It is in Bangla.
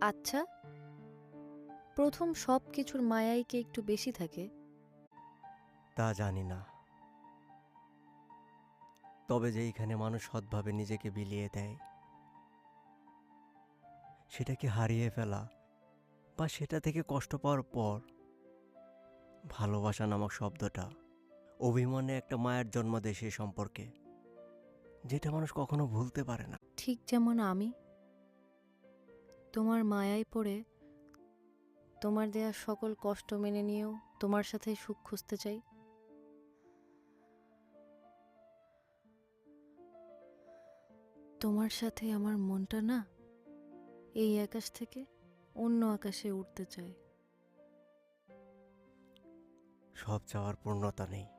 আচ্ছা প্রথম সব কিছুর মায়াই কি একটু বেশি থাকে? তা জানি না। তবে যেইখানে মানুষ সৎভাবে নিজেকে বিলিয়ে দেয় সেটাকে হারিয়ে ফেলা বা সেটা থেকে কষ্ট পাওয়ার পর ভালোবাসা নামক শব্দটা অভিমানে একটা মায়ের জন্ম দেয় সেই সম্পর্কে যেটা মানুষ কখনো ভুলতে পারে না। ঠিক যেমন আমি। তোমার মায়ায় পড়ে তোমার দেয়া সকল কষ্ট মেনে নিয়েও তোমার সাথে সুখ খুঁজতে চাই। তোমার সাথে আমার মনটা না এই আকাশ থেকে অন্য আকাশে উঠতে চায়। সব চাওয়ার পূর্ণতা নেই।